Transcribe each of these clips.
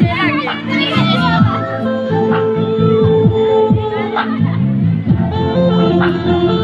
Thank you.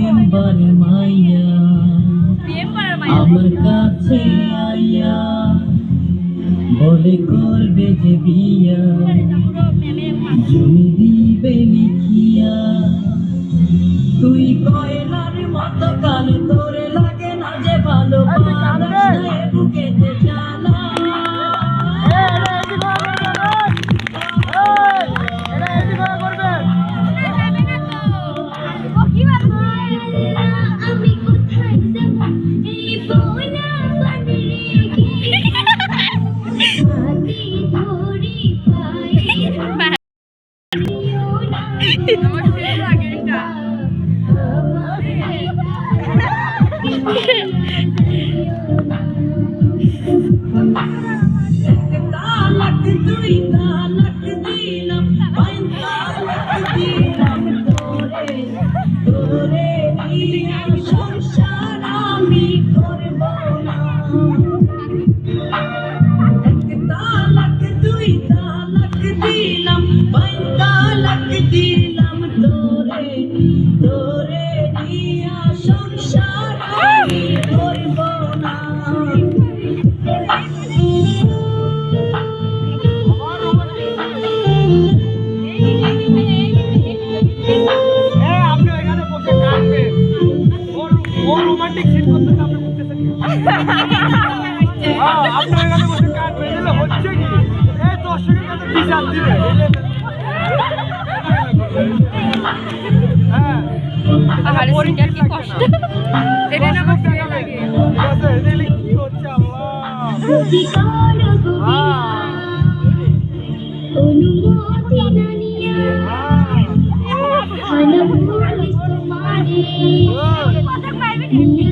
Member মাইয়া আমার কাছে আইয়া বলে করবে যে বিয়া, জমি দিবে লিখিয়া। তুই কয়লার মতো কালো 一样的 আপনি ও রোমান্টিক সিন আপনি হচ্ছে কি? এই দর্শকের কাছে বিচার দিবে? হ্যাঁ। কি কষ্ট? এটা না কি হচ্ছে আল্লাহ। Thank you.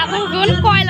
এখন কোন কয়লা